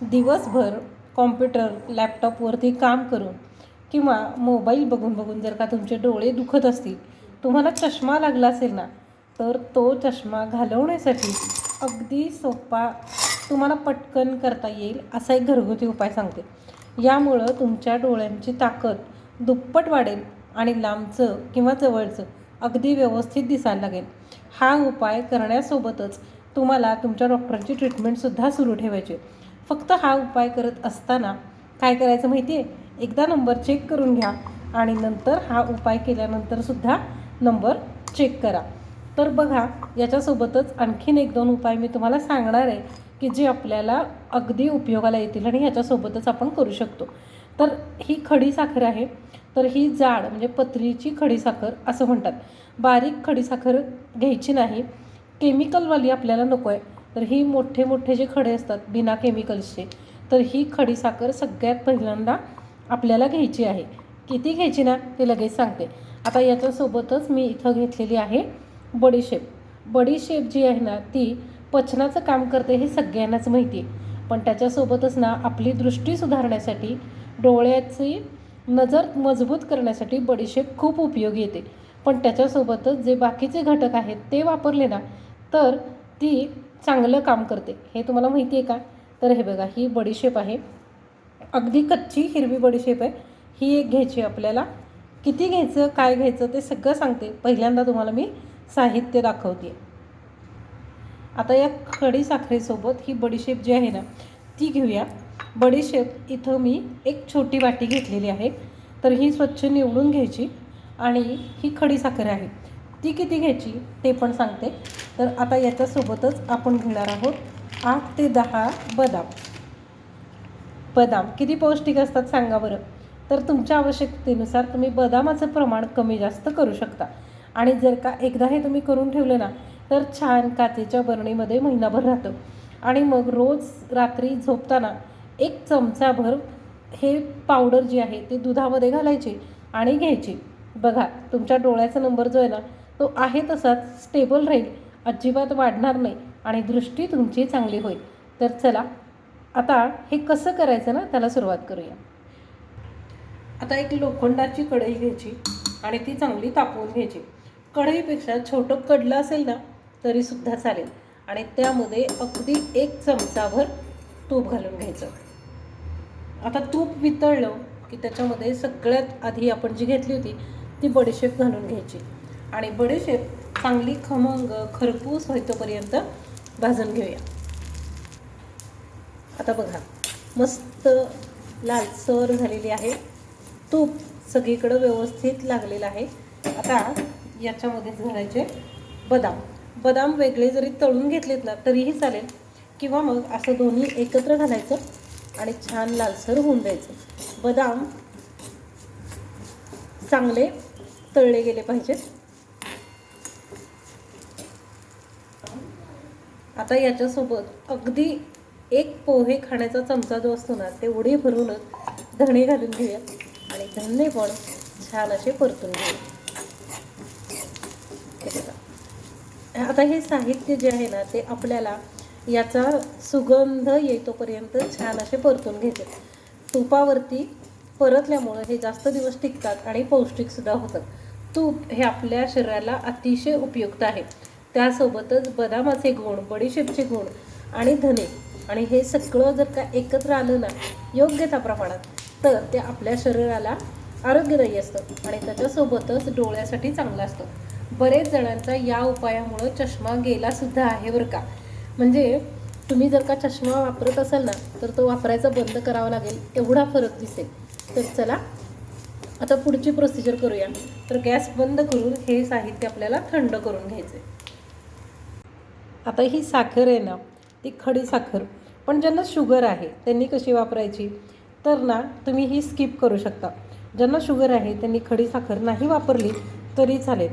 दिवसभर कॉम्प्युटर लॅपटॉपवरती काम करून किंवा मोबाईल बघून बघून जर का तुमचे डोळे दुखत असतील तुम्हाला चष्मा लागला असेल ना तर तो चष्मा घालवण्यासाठी अगदी सोपा तुम्हाला पटकन करता येईल असा एक घरगुती उपाय सांगते यामुळं तुमच्या डोळ्यांची ताकद दुप्पट वाढेल आणि लांबचं किंवा जवळचं अगदी व्यवस्थित दिसायला लागेल हा उपाय करण्यासोबतच तुम्हाला तुमच्या डॉक्टरची ट्रीटमेंटसुद्धा सुरू ठेवायची आहे. फक्त हा उपाय करत असताना काय करायचं माहिती आहे एकदा नंबर चेक करून घ्या आणि नंतर हा उपाय केल्यानंतरसुद्धा नंबर चेक करा. तर बघा याच्यासोबतच आणखीन एक दोन उपाय मी तुम्हाला सांगणार आहे की जे आपल्याला अगदी उपयोगाला येतील आणि ह्याच्यासोबतच आपण करू शकतो. तर ही खडी साखर आहे. तर ही जाड म्हणजे पत्रीची खडी साखर असं म्हणतात. बारीक खडी साखर घ्यायची नाही. केमिकलवाली आपल्याला नको आहे. तर ही मोठे मोठे जे खडे असतात बिना केमिकल्सचे तर ही खडी साखर सगळ्यात पहिल्यांदा आपल्याला घ्यायची आहे. किती घ्यायची ना ते लगेच सांगते. आता याच्यासोबतच मी इथं घेतलेली आहे बडीशेप बडीशेप जी आहे ना ती पचनाचं काम करते हे सगळ्यांनाच माहिती आहे. पण त्याच्यासोबतच ना आपली दृष्टी सुधारण्यासाठी डोळ्याची नजर मजबूत करण्यासाठी बडीशेप खूप उपयोगी येते. पण त्याच्यासोबतच जे बाकीचे घटक आहेत ते वापरले ना तर ती चांगलं काम करते. हे तुम्हाला माहिती आहे का? तर हे बघा ही बडीशेप आहे. अगदी कच्ची हिरवी बडीशेप आहे. ही एक घ्यायची आपल्याला. किती घ्यायचं काय घ्यायचं ते सगळं सांगते. पहिल्यांदा तुम्हाला मी साहित्य दाखवते. आता या खडी साखरेसोबत ही बडीशेप जी आहे ना ती घेऊया. बडीशेप इथं मी एक छोटी वाटी घेतलेली आहे. तर ही स्वच्छ निवडून घ्यायची आणि ही खडी साखर आहे. ती किती घ्यायची ते पण सांगते. तर आता याच्यासोबतच आपण घेणार आहोत आठ ते दहा बदाम. बदाम किती पौष्टिक असतात सांगा बरं. तर तुमच्या आवश्यकतेनुसार तुम्ही बदामाचं प्रमाण कमी जास्त करू शकता. आणि जर का एकदा हे तुम्ही करून ठेवलं ना तर छान काचेच्या बरणीमध्ये महिनाभर राहतं. आणि मग रोज रात्री झोपताना एक चमचाभर हे पावडर जी आहे ती दुधामध्ये घालायची आणि घ्यायची. बघा तुमच्या डोळ्याचा नंबर जो आहे ना तो आहे तसाच स्टेबल राहील. अजिबात वाढणार नाही आणि दृष्टी तुमची चांगली होईल. तर चला आता हे कसं करायचं ना त्याला सुरुवात करूया. आता एक लोखंडाची कढई घ्यायची आणि ती चांगली तापवून घ्यायची. कढईपेक्षा छोटं कडलं असेल ना तरीसुद्धा चालेल. आणि त्यामध्ये अगदी एक चमचाभर तूप घालून घ्यायचं. आता तूप वितळलं की त्याच्यामध्ये सगळ्यात आधी आपण जी घेतली होती ती बडीशेप घालून घ्यायची. आणि बडीशेप चांगली खमंग खरपूस होईतोपर्यंत भाजून घेऊया. आता बघा मस्त लालसर झालेली आहे. तूप सगळीकडं व्यवस्थित लागलेलं आहे. आता याच्यामध्ये घालायचे बदाम. बदाम वेगळे जरी तळून घेतलेत ना तरीही चालेल. किंवा मग असं दोन्ही एकत्र घालायचं आणि छान लालसर होऊन द्यायचं. बदाम चांगले तळले गेले पाहिजेत. आता याच्यासोबत अगदी एक पोहे खाण्याचा चमचा जो असतो ना तेवढे भरूनच धणे घालून घेऊया आणि धणे पण छान असे परतून घेऊया. आता हे साहित्य जे आहे ना ते आपल्याला याचा सुगंध येतोपर्यंत छान असे परतून घ्यायचे तुपावरती परतल्यामुळं हे जास्त दिवस टिकतात आणि पौष्टिकसुद्धा होतात. तूप हे आपल्या शरीराला अतिशय उपयुक्त आहे. त्यासोबतच बदामाचे घोण बडीशेपचे घोण आणि धने. आणि हे सगळं जर का एकत्र आलं ना योग्य त्या प्रमाणात तर ते आपल्या शरीराला आरोग्यदायी असतं आणि त्याच्यासोबतच डोळ्यासाठी चांगलं असतं. बरेच जणांचा या उपायामुळं चष्मा गेलासुद्धा आहे बरं का. म्हणजे तुम्ही जर का चष्मा वापरत असाल ना तर तो वापरायचा बंद करावा लागेल एवढा फरक दिसेल. तर चला आता पुढची प्रोसिजर करूया. तर गॅस बंद करून हे साहित्य आपल्याला थंड करून घ्यायचं आहे आता ही साखर आहे ना ती खडी साखर पण ज्यांना शुगर आहे त्यांनी कशी वापरायची? तर ना तुम्ही ही स्किप करू शकता. ज्यांना शुगर आहे त्यांनी खडी साखर नाही वापरली तरी चालेल.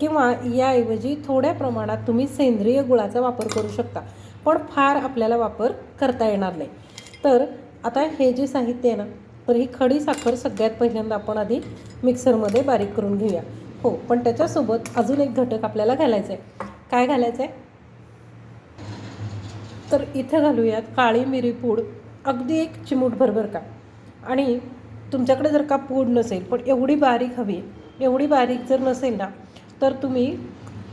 किंवा याऐवजी थोड्या प्रमाणात तुम्ही सेंद्रिय गुळाचा वापर करू शकता पण फार आपल्याला वापर करता येणार नाही. तर आता हे जे साहित्य आहे ना तर ही खडी साखर सगळ्यात पहिल्यांदा आपण आधी मिक्सरमध्ये बारीक करून घेऊया. हो पण त्याच्यासोबत अजून एक घटक आपल्याला घालायचा आहे. काय घालायचं आहे? तर इथं घालूयात काळी मिरी पूड. अगदी एक चिमूट भरभर का? आणि तुमच्याकडे जर का पूड नसेल पण एवढी बारीक हवी एवढी बारीक जर नसेल ना तर तुम्ही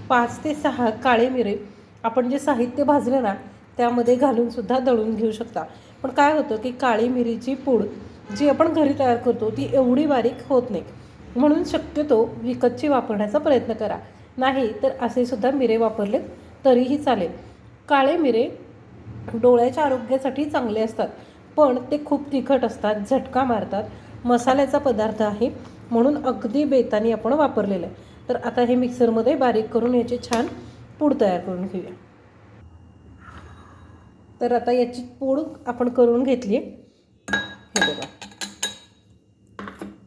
पाच ते सहा काळे मिरे आपण जे साहित्य भाजलं ना त्यामध्ये घालूनसुद्धा दळून घेऊ शकता. पण काय होतं की काळी मिरीची पूड जी आपण घरी तयार करतो ती एवढी बारीक होत नाही. म्हणून शक्यतो विकतची वापरण्याचा प्रयत्न करा. नाही तर असे सुद्धा मिरे वापरले तरीही चालेल. काळे मिरे डोळ्याच्या आरोग्यासाठी चांगले असतात. पण ते खूप तिखट असतात झटका मारतात. मसाल्याचा पदार्थ आहे म्हणून अगदी बेतानी आपण वापरलेलं आहे. तर आता हे मिक्सरमध्ये बारीक करून याची छान पूड तयार करून घेऊया. तर आता याची पूड आपण करून घेतली हे बघा.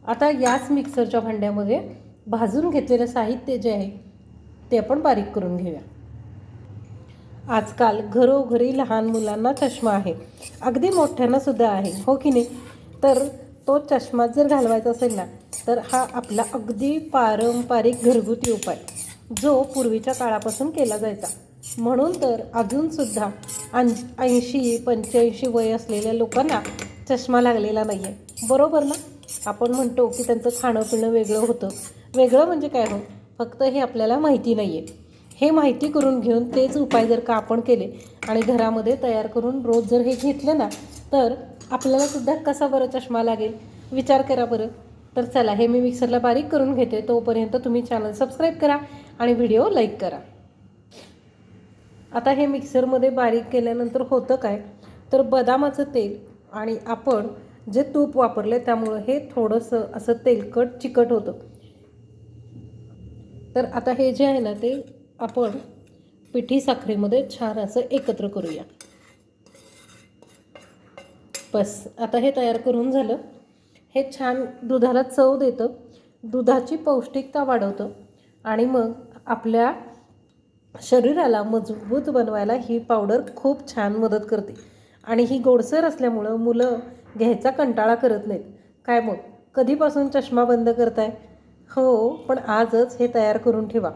आता याच मिक्सरच्या भांड्यामध्ये भाजून घेतलेलं साहित्य जे आहे ते आपण बारीक करून घेऊया. आजकाल घरोघरी लहान मुलांना चष्मा आहे. अगदी मोठ्यांना सुद्धा आहे. हो की नाही? तर तो चष्मा जर घालवायचा असेल ना तर हा आपला अगदी पारंपरिक घरगुती उपाय जो पूर्वीच्या काळापासून केला जायचा. म्हणून तर अजूनसुद्धा ऐं ऐंशी पंच्याऐंशी वय असलेल्या लोकांना चष्मा लागलेला नाही आहे बरोबर ना? आपण म्हणतो की त्यांचं खाणं पिणं वेगळं होतं. वेगळं म्हणजे काय हो? फक्त हे आपल्याला माहिती नाही आहे हे माहिती करून घेऊन तेच उपाय जर का आपण केले आणि घरामध्ये तयार करून रोज जर हे घेतलं ना तर आपल्याला सुद्धा कसा बरं चष्मा लागेल? विचार करा बरं. तर चला हे मी मिक्सरला बारीक करून घेते. तोपर्यंत तुम्ही चॅनल सबस्क्राईब करा आणि व्हिडिओ लाईक करा. आता हे मिक्सरमध्ये बारीक केल्यानंतर होतं काय? तर बदामाचं तेल आणि आपण जे तूप वापरले त्यामुळं हे थोडंसं असं तेलकट चिकट होतं. तर आता हे जे आहे ना ते आपण पिठी साखरेमध्ये छान असं एकत्र करूया. बस आता हे तयार करून झालं. हे छान दुधाला चव देतं. दुधाची पौष्टिकता वाढवतं. आणि मग आपल्या शरीराला मजबूत बनवायला ही पावडर खूप छान मदत करते. आणि ही गोडसर असल्यामुळं मुलं घ्यायचा कंटाळा करत नाहीत. काय मग? कधीपासून चष्मा बंद करताय? हो पण आजच हे तयार करून ठेवा.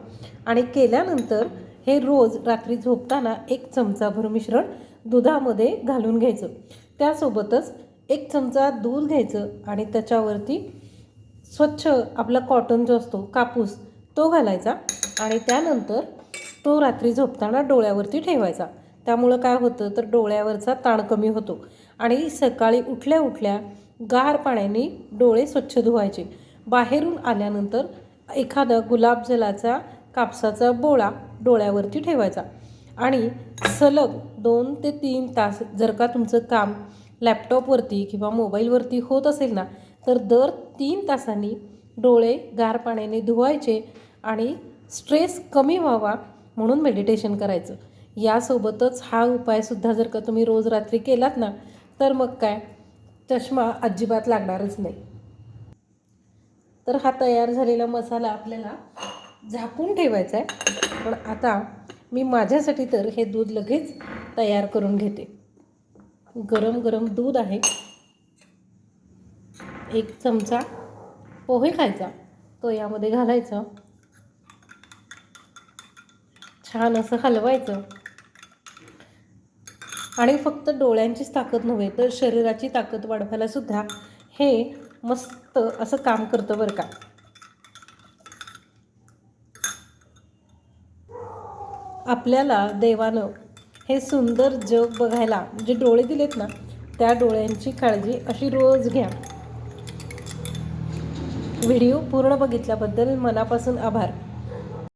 आणि केल्यानंतर हे रोज रात्री झोपताना एक चमचाभर मिश्रण दुधामध्ये घालून घ्यायचं. त्यासोबतच एक चमचा दूध घ्यायचं आणि त्याच्यावरती स्वच्छ आपला कॉटन जो असतो कापूस तो घालायचा आणि त्यानंतर तो रात्री झोपताना डोळ्यावरती ठेवायचा. त्यामुळं काय होतं तर डोळ्यावरचा ताण कमी होतो आणि सकाळी उठल्या उठल्या गार पाण्याने डोळे स्वच्छ धुवायचे. बाहेरून आल्यानंतर एखादा गुलाबजलाचा कापसाचा बोळा डोळ्यावरती ठेवायचा. आणि सलग दोन ते तीन तास जर का तुमचं काम लॅपटॉपवरती किंवा मोबाईलवरती होत असेल ना तर दर तीन तासांनी डोळे गार पाण्याने धुवायचे आणि स्ट्रेस कमी व्हावा म्हणून मेडिटेशन करायचं. यासोबतच हा उपायसुद्धा जर का तुम्ही रोज रात्री केलात ना तर मग काय? चष्मा अजिबात लागणारच नाही. तर हा तयार झालेला मसाला आपल्याला झाकून ठेवायचा आहे. पण आता मी माझ्यासाठी तर हे दूध लगेच तयार करून घेते. गरम गरम दूध आहे. एक चमचा पोहे खायचा तो यामध्ये घालायचा. छान असं हलवायचं. आणि फक्त डोळ्यांचीच ताकद नव्हे तर शरीराची ताकद वाढवायला सुद्धा हे मस्त असं काम करतं बरं का. आपल्याला देवानं हे सुंदर जग बघायला जे डोळे दिलेत ना त्या डोळ्यांची काळजी अशी रोज घ्या. व्हिडिओ पूर्ण बघितल्याबद्दल मनापासून आभार.